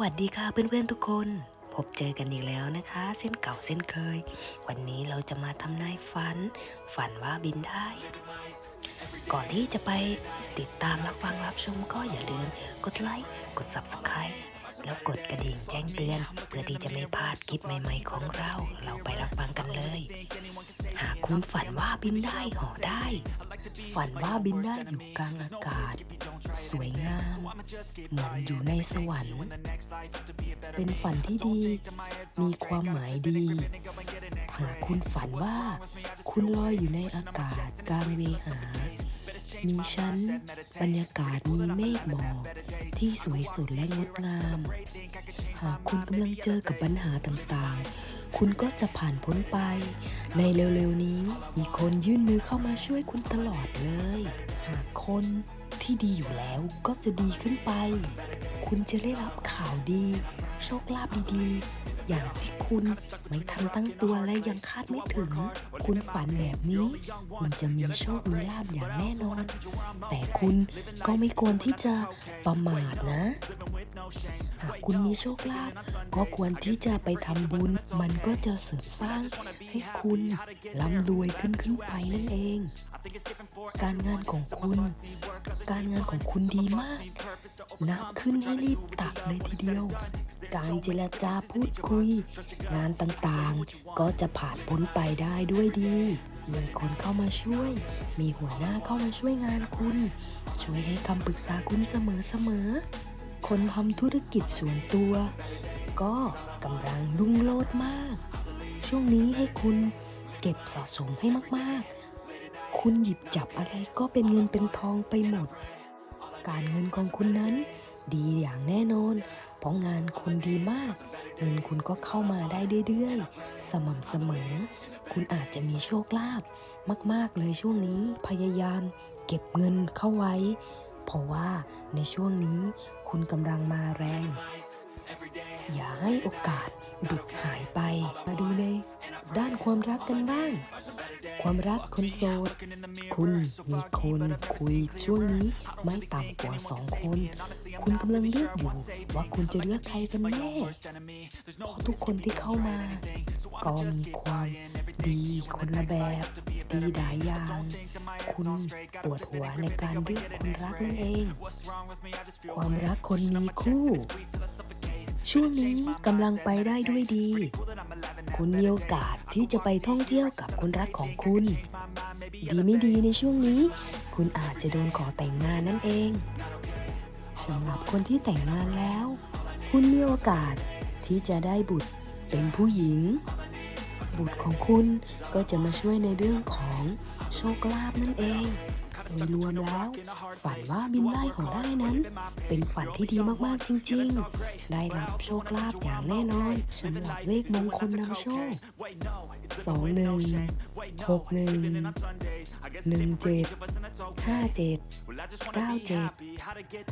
วัสดีค่ะเพื่อนๆทุกคน พบเจอกันอีกแล้วนะคะ เส้นเก่าเส้นเคย วันนี้เราจะมาทำนายฝัน ฝันว่าบินได้ ก่อนที่จะไปติดตามรับฟังรับชมก็อย่าลืมกดไลค์กด Subscribe แล้วกดกระดิ่งแจ้งเตือน เพื่อที่จะไม่พลาดคลิปใหม่ๆของเรา เราไปรับฟังกันเลย หากคุณฝันว่าบินได้ห่อได้ ฝันว่าบินได้อยู่กลางอากาศ สวยงามเหมือนอยู่ในสวรรค์ เป็นฝันที่ดี มีความหมายดี หากคุณฝันว่า คุณลอยอยู่ในอากาศกลางเวหา มีชั้น บรรยากาศมีเมฆหมอกที่สวยสดและงดงาม หากคุณกำลังเจอกับปัญหาต่างๆ คุณก็จะผ่านพ้นไป ในเร็วๆนี้ มีคนยื่นมือเข้ามาช่วยคุณตลอดเลย หากคนที่ดีอยู่แล้วก็จะดีขึ้นไป คุณจะได้รับข่าวดี โชคลาภดีๆ อย่างที่คุณไม่ทันตั้งตัวและยังคาดไม่ถึง คุณฝันแบบนี้ คุณจะมีโชคมีลาภอย่างแน่นอน แต่คุณก็ไม่ควรที่จะประมาทนะ หากคุณมีโชคลาภก็ควรที่จะไปทำบุญ มันก็จะเสริมสร้างให้คุณร่ำรวยขึ้นขึ้นไปนั่นเอง การงานของคุณ การงานของคุณดีมาก นับขึ้นให้รีบตักเลยทีเดียว การเจรจาพูดคุย งานต่างๆ ก็จะผ่านพ้นไปได้ด้วยดี มีคนเข้ามาช่วย มีหัวหน้าเข้ามาช่วยงานคุณ ช่วยให้คำปรึกษาคุณเสมอๆ คนทำธุรกิจส่วนตัว ก็กำลังรุ่งโรจน์มาก ช่วงนี้ให้คุณเก็บสะสมให้มากๆ คุณหยิบจับอะไรก็เป็นเงินเป็นทองไปหมด การเงินของคุณนั้นดีอย่างแน่นอน เพราะงานคุณดีมาก เงินคุณก็เข้ามาได้เรื่อยๆ สม่ำเสมอ คุณอาจจะมีโชคลาภมากๆเลยช่วงนี้ พยายามเก็บเงินเข้าไว้ เพราะว่าในช่วงนี้คุณกำลังมาแรง อย่าให้โอกาสดุดหายไป มาดูในด้านความรักกันบ้าง ความรักคนโสด คุณมีคนคุยช่วงนี้ไม่ต่ำกว่าสองคน คุณกำลังเลือกอยู่ว่าคุณจะเลือกใครกันแน่เพราะทุกคนที่เข้ามาก็มีความดีคนละแบบ ดีหลายอย่าง คุณปวดหัวในการเลือกคนรักนั่นเอง ความรักคนมีคู่ ช่วงนี้กำลังไปได้ด้วยดี คุณมีโอกาสที่จะไปท่องเที่ยวกับคนรักของคุณ ดีไม่ดีในช่วงนี้ คุณอาจจะโดนขอแต่งงานนั่นเองสำหรับคนที่แต่งงานแล้ว คุณมีโอกาสที่จะได้บุตรเป็นผู้หญิง บุตรของคุณก็จะมาช่วยในเรื่องของโชคลาภนั่นเอง ยรวมแล้ว ฝันว่าบินได้ของได้นั้น เป็นฝันที่ดีมากๆจริง ๆ ได้รับโชคลาภอย่างแน่นอนสำหรับเลขมงคลนำโชคสองหนึ่งหกหนึ่งหนึ่งเจ็ดห้าเจ็ดเก้าเจ็ด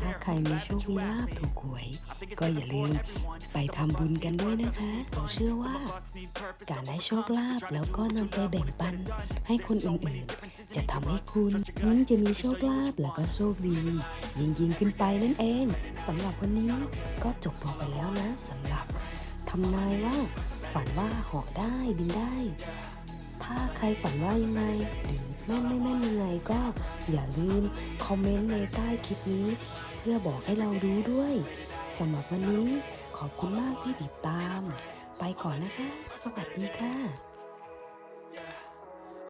ถ้าใครมีโชคมีลาภถูกหวย ก็อย่าลืมไปทำบุญกันด้วยนะคะผมเชื่อว่า การได้โชคลาภแล้วก็นำไปแบ่งปันให้คนอื่นๆ จะทำให้คุณยิ่งจะมีโชคลาภแล้วก็โชคดี ยิ่งยิ่งขึ้นไปนั่นเองสำหรับวันนี้ก็จบลงไปแล้วนะสำหรับทำนายว่า ฝันว่าเหาะได้บินได้ ถ้าใครฝันว่ายังไงหรือแม่นไม่แม่นยังไงก็อย่าลืมคอมเมนต์ในใต้คลิปนี้ เพื่อบอกให้เรารู้ด้วยสำหรับวันนี้ขอบคุณมากที่ติดตาม ไปก่อนนะคะ สวัสดีค่ะ